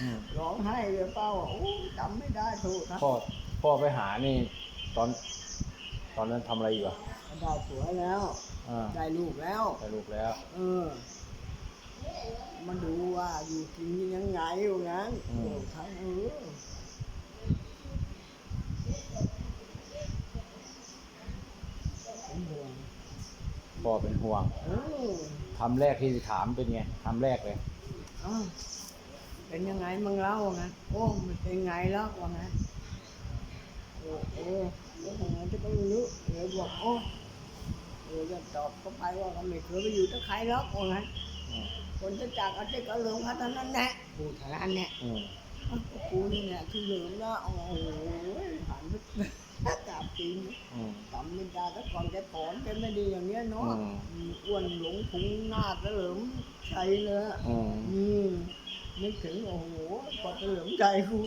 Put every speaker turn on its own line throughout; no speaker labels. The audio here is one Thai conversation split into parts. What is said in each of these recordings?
อืม
ร้องไห้เลยเป้าโอ้จำไม่ได้ถูกครับ
พ่อพ่อไปหานี่ตอน ตอนนั้นทำอะไรอยู่อะ
ได้ผัวแล้ว
อ่า
ได้ลูกแล้ว
ได้ลูกแล้ว
เออมาดูว่าอยู่กินยังไงอยู่งั้น
อืม
โอ้ทั้งเออเป็นห่วง
พ่อเป็นห่วง
เออ
ทำแรกที่ถามเป็นไงทำแรกเลย
เอ้า เป็นยังไงมึงเล่าไงโอ้มันเป็นไงแล้วว่าไงโอ้โอ้แล้วยังไงจะต้องรู้เลยบอกโอ้เออจะตอบเขาไปว่าเขาไม่เคยไปอยู่กับใครหรอกว่าไง
อืม
คนจะจากอาทิตย์ก็เหลืองเขาเท่านั้นแหละผู้ทานเนี่ย
อืม
อ้าวกูนี่เนี่ยคือเหลืองแล้วโอ้โหหันไปกราบจริง
อืม
จำไม่ได้แล้วก่อนแกผอมแกไม่ดีอย่างเงี้ยเนาะ
อืม
อืมอ้วนหลงพุงหน้าก็เหลิมใจเลยอะ
อืม
อืม นึกถึงโอ้โหกว่าจะเหลิมใจกู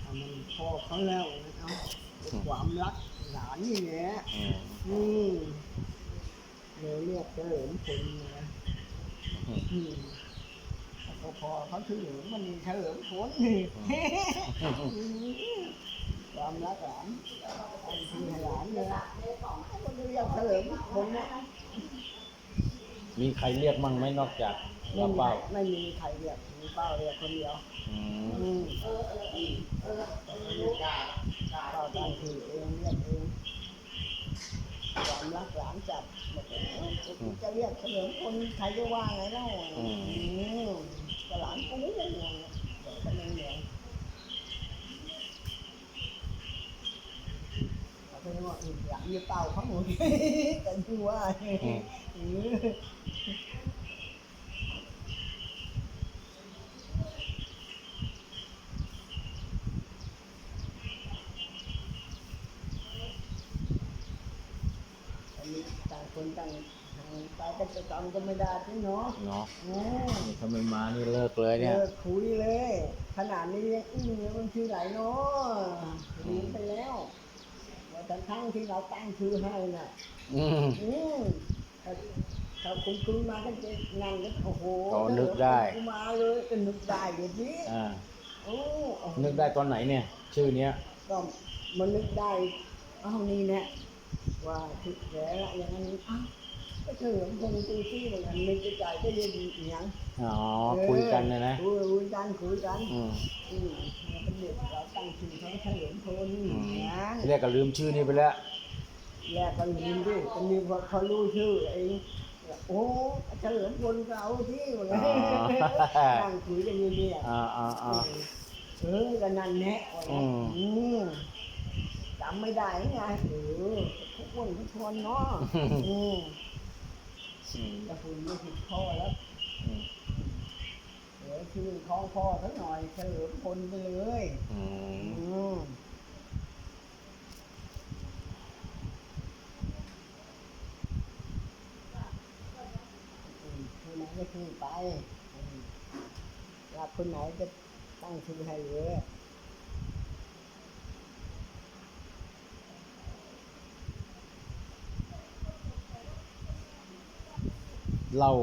ทำมันพ่อเขาแล้วนะครับความรักหลานนี่แหละ
อืม
อืมเลยเรียกเฉลิมพลนะ
อืม
อืมแล้วก็พอเขาเฉลิมมันมีเฉลิมพลนี่ความรั กหลานตั้งชื่อให้หลานเลยก็เรียกเฉลิมพลเนี่ย
มีใครเรียกมั่งไหมนอกจาก
ไม่
ป้า
มี
เป้า
ไม่มีใครเรียกมีเป้าเรียกคนเดียว
อืม
อืมเป้าตั้งชื่อเองเรียกเองความรักหลานจัดบอกว่าเอ้ากูจะเรียกเฉลิมพลใครจะว่าไงเล่าอืมก็หลานกูไม่ได้ห่วงอะเดี๋ยวก็ไม่ห่วงเขาเป็น ยี่เป้าเขาหมดกันที่ว่าอืมอันนี้ต่างคนต่างห่างไปกันจะจำก็ไม่ได้พี่เนาะ
เนาะ
อืม
นี่ถ้าไมมานี่เลิกเลยเนี่ย
เลิกคุยเลย ขนาดนี้ยังอื้อเลยมันชื่อไหนเนาะลืมไปแล้ว ว่าแต่ทั้งที่เราตั้งชื่อให้น่ะ
อืม
อืมถ้าถ้าคุณคุณมาก็จะนั่งกันโอ้โห
อ๋อนึกได้
กูมาเลยก็นึกได้เดี๋ยวนี้
อ่า
โอ้โอ้
นึกได้ตอนไหนเนี่ย ชื่อเนี้ย
ก็มันนึกได้เอ้านี่แน่ว่าคิดแล้วอย่างนั้นอ้าวก็เฉลิมพงษ์ตีซี่เหมือนกันนึกใจก็เรียนอีกอย่าง
อ๋อ คุยกันนะนะ
คุยคุยกันคุยกัน
อืม
อืมเราเป็นเด็ก เราตั้งชื่อเขาเฉลิมพล
อืม
นะ
ที่แรกก็ลืมชื่อนี้ไปแล้ว
แยกกันลืมดิกันลืมว่าเขารู้ชื่อเองโอ้เฉลิมพลก็เอาที่เหมือนกัน
อ๋อ
นั่งคุยกันอยู่เนี่ย
อ่าอ่าอ่า
เออกันนั่นแน่ว่า
อืม
อืมจำไม่ได้ไงเออทุกคนทุกคนเนาะอืม
อืม
จะคุยไม่ผิดพ่อแล้ว
อืม
เดี๋ยวชื่อของพ่อสักหน่อยเฉลิมพลไปเลย
อืม
อืมอืมคนไหนก็คือไปอืมรักคนไหนจะตั้งชื่อให้เลย
เล่า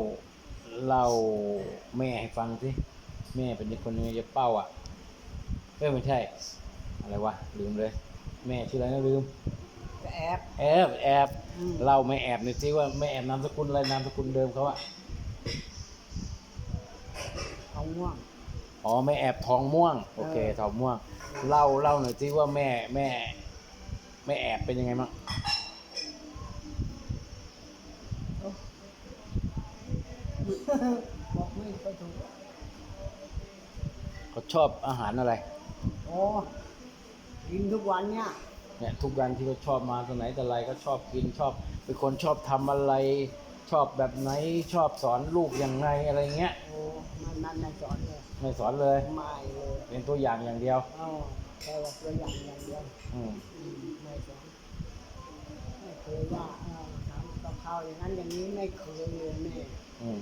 เล่าแม่ให้ฟังสิแม่เป็นคนยังไงจะเป้าอะเอ้ยไม่ใช่ อะไรวะลืมเลย แม่ชื่ออะไรนะลืม
แอบ
แอบแอบ
อืม
เล่าไม่แอบหน่อยสิว่าไม่แอบนามสกุลอะไรนามสกุลเดิมเขาอะ
เอาง่วง
อ๋อไม่แอบทองม่วง โอเค
เออ
ทองม่วง เล่าเล่าหน่อยสิว่าแม่แม่แม่แอบเป็นยังไงบ้าง
บอกไม่ก็ถูก
เขา ชอบอาหารอะไร
โอ้กินทุกวันเนี่ย
เนี่ยทุกอย่างที่เขาชอบมาตอนไหนแต่ไรก็ชอบกินชอบ เป็นคนชอบทำอะไร ชอบแบบไหนชอบสอนลูกยังไงอะไรเงี้ย
โอ้มันมันไม่สอนเลย
ไม่สอนเลย
ไม่เลย
เป็นตัวอย่างอย่างเดียว
อ๋อแค่ว่าตัวอย่างอย่างเดียว
อืม
อืมไม่สอนไม่เคยว่าเออทำกับข้าวอย่างนั้นอย่างนี้ไม่เคยเลยแม่
อืม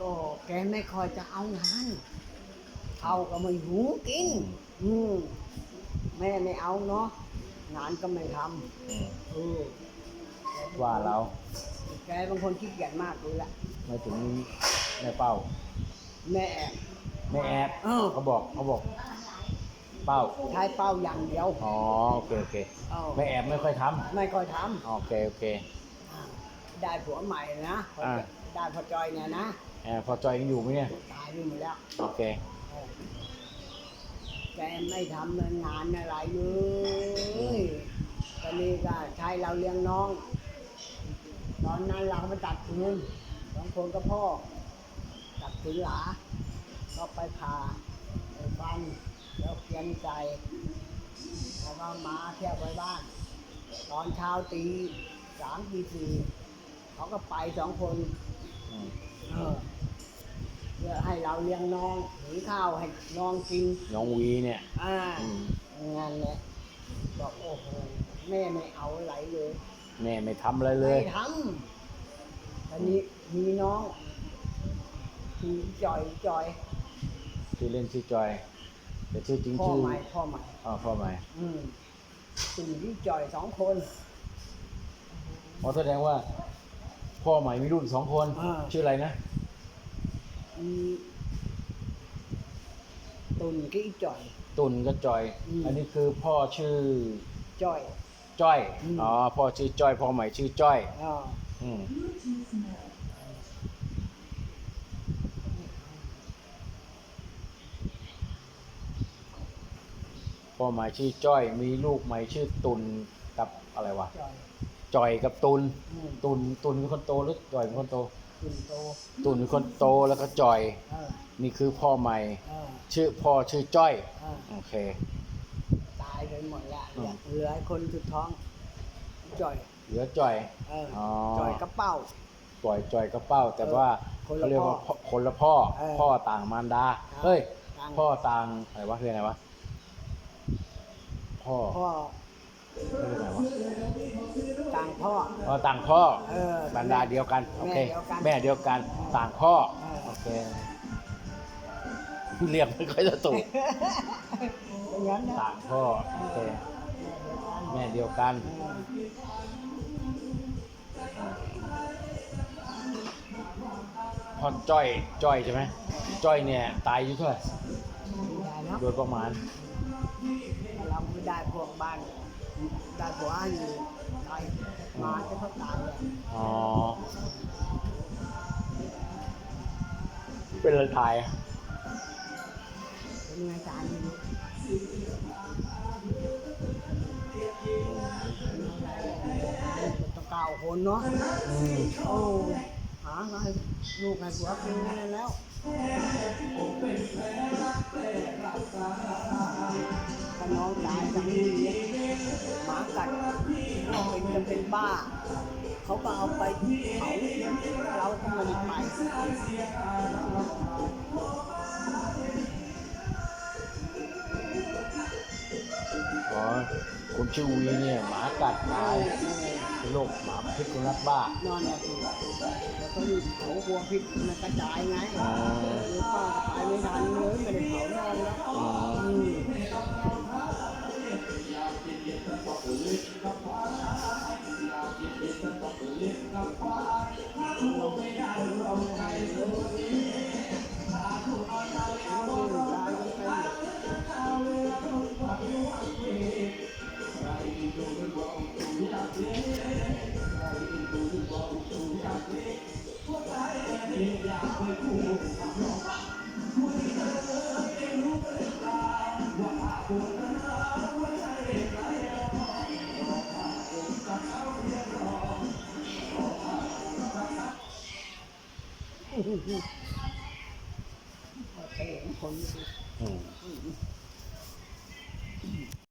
ก็แกไม่ค่อยจะเอางาน เขาก็ไม่หูกิน อืมแม่ไม่เอาเนาะงานก็ไม่ท
อืมำ
เออ
ว่าเรา
แกบางคนขี้เกียจมากเลยแหละ
ไม่ถึงแม่เป้า
แม่แอบ
แม่แอบ
เออ
เขาบอกเขาบอก เป้า
ใช้เป้าอย่างเดียว
อ๋อโอเคโอเค
เออ
แม่แอบไม่ค่อยทำ
ไม่ค่อยท
โอเคโอเคำ
อ่าได้ผัวใหม่นะ
อ่า
ได้พอจอยเนี่ยนะ
แอบพอจอยยังอยู่ไหมเนี่ย
ตายไปหมดแล้ว
โอเค
เออ แกไม่ทำงานอะไรเล
อื
ย
ม
ตอนนี้ก็ใช้เราเลี้ยงน้อง ตอนนั้นเราก็ไปตัดฟืนสองคนกับพ่อ ตัดฟืนหลา ก็ไปผ่าไปฟันแล้วเพียนใจแล้วก็มาเที่ยวไปบ้าน ตอนเช้าตีสามตีสี่เขาก็ไปสองคน
อืม
เออเพื่อให้เราเลี้ยงน้องหุงข้าวให้น้องกิน
น้องวีเนี่ย
อ่า
อืม
งานแหละบอกโอ้โหแม่ไม่เอาอะไรเลย
แม่ไม่ทำอะไรเลย
ไม่ทำตอนนี้มีน้องชื่อจอยจอย
ชื่อเล่นชื่อจอย แต่ชื่อจริง
พ่อ
ชื่อ
ใหม่พ่อใหม่
อ๋อพ่อใหม่
อืมสี่ที่จอยสองคน
อ๋อแสดงว่า พ่อใหม่มีลูกอีกสองคน
อ่า
ชื่ออะไรนะ
มี ตุนกับอีจอย
ตุนก็จอย
อืม
อันนี้คือพ่อชื่อ
จอย
จ้อย
อืม
อ๋อพ่อชื่อจ้อยพ่อใหม่ชื่อจ้อย
อ่า
อืมพ่อใหม่ชื่อจ้อย มีลูกใหม่ชื่อตุนกับอะไรวะ
จอย
จอยกับตุน
อืม
ตุนตุนเป็นคนโตหรือจอยเป็นคนโต
ตุนโต
ตุนเป็นคนโตแล้วก็จอย
เออ
นี่คือพ่อใหม่
เออ
ชื่อพ่อชื่อจ้อย
เออ
โอเค
ตายไปหมดละ
อืม
เหลือไอ้คนสุดท้องจอย
เหลือจอย
เออ
อ๋อ
จอยกระเป๋า
จอยจอยกระเป้า แต่ว่า
คนละ
เขาเรียกว่า
พ่อ
คนละพ่อ
เออ
พ่อต่างมารดา
ครับ
เฮ้ย
ต่าง
พ่อต่างอะไรวะคืออะไรวะพ่อ
พ่อ
เรียกอะไรวะ
ต่างพ่อ
พ่อต่างพ่อ
เออ
บรรดาเดียวกัน โอเค
แม่เดียวกัน
แม่เดียวกัน ต่างพ่อ
เออ
โอเค เรียกไม่ค่อยจะถูก
อย่างนั้นนะ
ต่างพ่อ โอเค แม่เดียวกันพ่อจ้อย จ้อยใช่ไหม จ้อยเนี่ย ตายอายู่เท่าไหร่
ไม่ได้เนอะ
โดยประมาณ
เราไม่ได้พวกบ้าน ได้ผัวอยู่ตายมาจะเขาตายเลย
อ๋อ เป็นอะไรตายอะ
เป็นไงตายไม่รู้ต้องเก้าคนเนาะ
อืม
โอ้หาให้ลูกให้ผัวกินนั่นแล้ว น้องตายจังนี้หมากัดเป็นจะเป็นบ้า เขาก็เอาไปเผาเราก็ไมันไป
อ๋อคุณชื่อวีเนี่ยหมากัดตายเป็นโรคหมาพิษสุนัขบ้า
นอนแบบนี้แล้วก็รีบเผาหัวพิษมันกระจายไง
อ๋อ
หรือป้าก็ไปไม่ทันเลยไม่ได้เผานอนแล้ว ไม่ได้เรา
อ๋อ
อืมเคยเห็นคน
อืม